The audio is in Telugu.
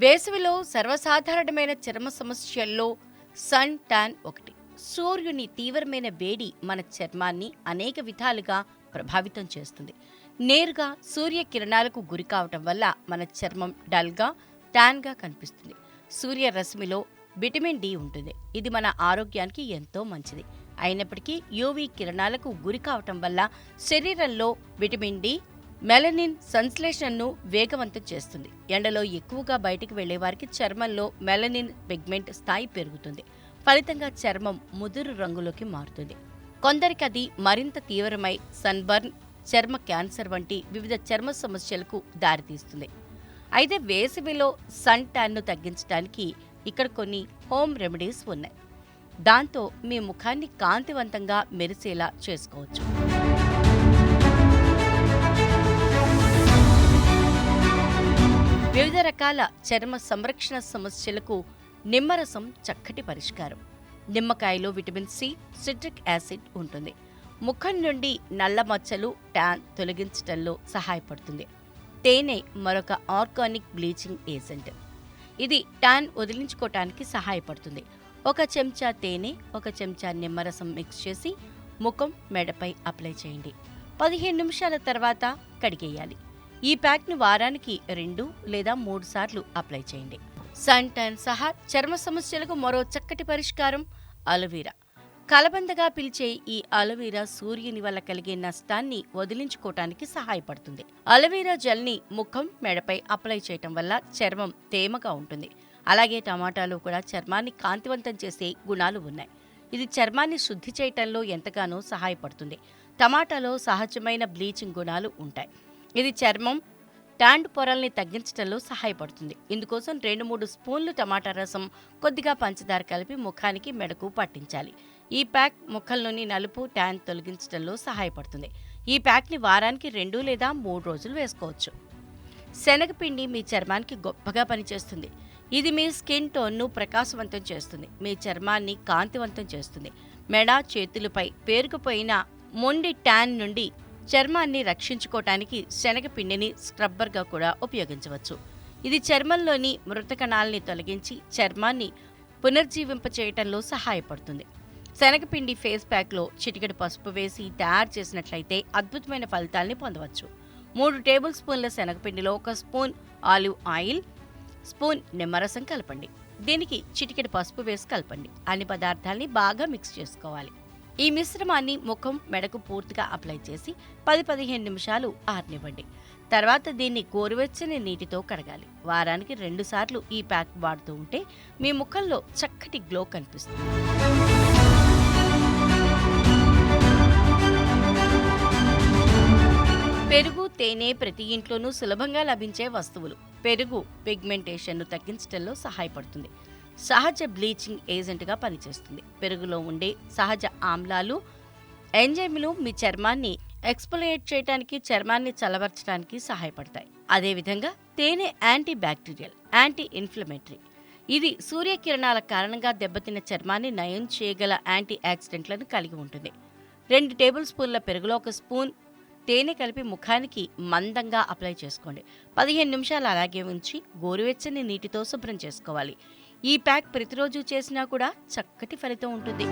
వేసవిలో సర్వసాధారణమైన చర్మ సమస్యల్లో సన్ టాన్ ఒకటి. సూర్యుని తీవ్రమైన వేడి మన చర్మాన్ని అనేక విధాలుగా ప్రభావితం చేస్తుంది. నేరుగా సూర్యకిరణాలకు గురి కావటం వల్ల మన చర్మం డల్గా టాన్గా కనిపిస్తుంది. సూర్యరశ్మిలో విటమిన్ డి ఉంటుంది. ఇది మన ఆరోగ్యానికి ఎంతో మంచిది. అయినప్పటికీ యూవీ కిరణాలకు గురి కావటం వల్ల శరీరంలో విటమిన్ డి మెలనిన్ సంశ్లేషణను వేగవంతం చేస్తుంది. ఎండలో ఎక్కువగా బయటికి వెళ్ళే వారికి చర్మంలో మెలనిన్ పిగ్మెంట్ స్థాయి పెరుగుతుంది. ఫలితంగా చర్మం ముదురు రంగులోకి మారుతుంది. కొందరికి అది మరింత తీవ్రమై సన్బర్న్ చర్మ క్యాన్సర్ వంటి వివిధ చర్మ సమస్యలకు దారితీస్తుంది. అయితే వేసవిలో సన్ ట్యాన్ను తగ్గించడానికి ఇక్కడ కొన్ని హోమ్ రెమెడీస్ ఉన్నాయి. దాంతో మీ ముఖాన్ని కాంతివంతంగా మెరిసేలా చేసుకోవచ్చు. వివిధ రకాల చర్మ సంరక్షణ సమస్యలకు నిమ్మరసం చక్కటి పరిష్కారం. నిమ్మకాయలో విటమిన్ సి సిట్రిక్ యాసిడ్ ఉంటుంది. ముఖం నుండి నల్ల మచ్చలు ట్యాన్ తొలగించడంలో సహాయపడుతుంది. తేనె మరొక ఆర్గానిక్ బ్లీచింగ్ ఏజెంట్. ఇది ట్యాన్ వదిలించుకోవటానికి సహాయపడుతుంది. ఒక చెంచా తేనె ఒక చెంచా నిమ్మరసం మిక్స్ చేసి ముఖం మెడపై అప్లై చేయండి. పదిహేను నిమిషాల తర్వాత కడిగేయాలి. ఈ ప్యాక్ను వారానికి రెండు లేదా మూడు సార్లు అప్లై చేయండి. సన్ ట్యాన్ సహా చర్మ సమస్యలకు మరో చక్కటి పరిష్కారం అలోవీరా. కలబందగా పిలిచే ఈ అలోవీరా సూర్యుని వల్ల కలిగే నష్టాన్ని వదిలించుకోవటానికి సహాయపడుతుంది. అలోవీరా జెల్ని ముఖం మెడపై అప్లై చేయటం వల్ల చర్మం తేమగా ఉంటుంది. అలాగే టమాటాలో కూడా చర్మాన్ని కాంతివంతం చేసే గుణాలు ఉన్నాయి. ఇది చర్మాన్ని శుద్ధి చేయటంలో ఎంతగానో సహాయపడుతుంది. టమాటాలో సహజమైన బ్లీచింగ్ గుణాలు ఉంటాయి. ఇది చర్మం ట్యాండ్ పొరల్ని తగ్గించడంలో సహాయపడుతుంది. ఇందుకోసం రెండు మూడు స్పూన్లు టమాటా రసం కొద్దిగా పంచదార కలిపి ముఖానికి మెడకు పట్టించాలి. ఈ ప్యాక్ ముఖంలోని నలుపు ట్యాన్ తొలగించడంలో సహాయపడుతుంది. ఈ ప్యాక్ని వారానికి రెండు లేదా మూడు రోజులు వేసుకోవచ్చు. శనగపిండి మీ చర్మానికి గొప్పగా పనిచేస్తుంది. ఇది మీ స్కిన్ టోన్ను ప్రకాశవంతం చేస్తుంది. మీ చర్మాన్ని కాంతివంతం చేస్తుంది. మెడ చేతులపై పేరుకుపోయిన మొండి ట్యాన్ నుండి చర్మాన్ని రక్షించుకోవటానికి శనగపిండిని స్క్రబ్బర్గా కూడా ఉపయోగించవచ్చు. ఇది చర్మంలోని మృత కణాలని తొలగించి చర్మాన్ని పునర్జీవింపచేయటంలో సహాయపడుతుంది. శనగపిండి ఫేస్ ప్యాక్లో చిటికెడు పసుపు వేసి తయారు చేసినట్లయితే అద్భుతమైన ఫలితాల్ని పొందవచ్చు. మూడు టేబుల్ స్పూన్ల శనగపిండిలో ఒక స్పూన్ ఆలివ్ ఆయిల్ స్పూన్ నిమ్మరసం కలపండి. దీనికి చిటికెడు పసుపు వేసి కలపండి. అన్ని పదార్థాల్ని బాగా మిక్స్ చేసుకోవాలి. ఈ మిశ్రమాన్ని ముఖం మెడకు పూర్తిగా అప్లై చేసి పది పదిహేను నిమిషాలు ఆరనివ్వండి. తర్వాత దీన్ని గోరువెచ్చని నీటితో కడగాలి. వారానికి రెండు సార్లు ఈ ప్యాక్ వాడుతూ ఉంటే మీ ముఖంలో చక్కటి గ్లో కనిపిస్తుంది. పెరుగు తేనె ప్రతి ఇంట్లోనూ సులభంగా లభించే వస్తువులు. పెరుగు పిగ్మెంటేషన్ను తగ్గించడంలో సహాయపడుతుంది. సహజ బ్లీచింగ్ ఏజెంట్గా పనిచేస్తుంది. పెరుగులో ఉండే సహజ ఆమ్లాలు ఎంజైములు మీ చర్మాన్ని ఎక్స్పోలేట్ చేయడానికి చర్మాన్ని చలవర్చడానికి సహాయపడతాయి. అదేవిధంగా తేనె యాంటీ బ్యాక్టీరియల్ యాంటీ ఇన్ఫ్లమేటరీ ఇది సూర్యకిరణాల కారణంగా దెబ్బతిన్న చర్మాన్ని నయం చేయగల యాంటీ యాక్సిడెంట్లను కలిగి ఉంటుంది. రెండు టేబుల్ స్పూన్ల పెరుగులో ఒక స్పూన్ తేనె కలిపి ముఖానికి మందంగా అప్లై చేసుకోండి. పదిహేను నిమిషాలు అలాగే ఉంచి గోరువెచ్చని నీటితో శుభ్రం చేసుకోవాలి. ఈ ప్యాక్ ప్రతిరోజు చేసినా కూడా చక్కటి ఫలితం ఉంటుంది.